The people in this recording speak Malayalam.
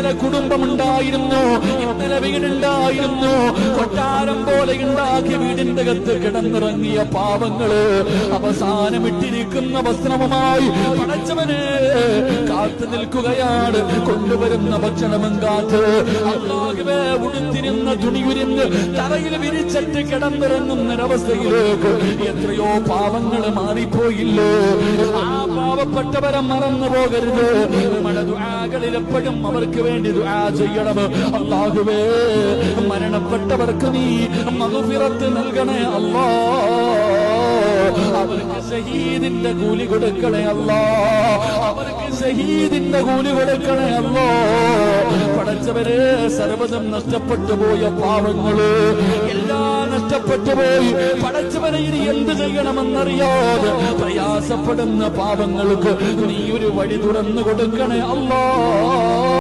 ഇന്നലെ കുടുംബമുണ്ടായിരുന്നു ഇന്നലെ വീടുണ്ടായിരുന്നു. കൊട്ടാരം പോലെ ഉണ്ടാക്കിയ വീടിന്റെ അകത്ത് കിടന്നിറങ്ങിയ പാവങ്ങൾ അവസാനം ഇട്ടിരിക്കുന്ന വസ്ത്രവുമായി പടച്ചവന് കാത്തു നിൽക്കുകയാണ്. കൊണ്ടുവരുന്ന ഭക്ഷണവും കാത്ത് അള്ളാഹുവേ ഉടുത്തിരുന്ന തുണി ഉരിഞ്ഞ് തറയിൽ വിരിച്ചിട്ട് കിടന്നിറങ്ങുന്നൊരവസ്ഥയിലേക്ക് എത്രയോ പാവങ്ങൾ മാറിപ്പോയില്ലേ? ആ പാവപ്പെട്ടവരെ മറന്നു പോകരുത് നമ്മുടെ ദുആകളിൽ അവർക്ക് വേണ്ടി ചെയ്യണം അള്ളാഹുവേ മരണപ്പെട്ടവർക്ക് നീ മകുപിറത്ത് നൽകണേ അല്ലാ അവർക്ക് ഷഹീദിന്റെ കൂലി കൊടുക്കണേ അല്ലാ അവർക്ക് ഷഹീദിന്റെ കൂലി കൊടുക്കണേ അല്ലോ പടച്ചവരെ സർവതം നഷ്ടപ്പെട്ടു പോയ പാവങ്ങൾ എല്ലാം നഷ്ടപ്പെട്ടു പോയി. പടച്ചവരെ ഇനി എന്ത് ചെയ്യണമെന്നറിയാതെ പ്രയാസപ്പെടുന്ന പാവങ്ങൾക്ക് നീ ഒരു വഴി തുറന്നു കൊടുക്കണേ അല്ലോ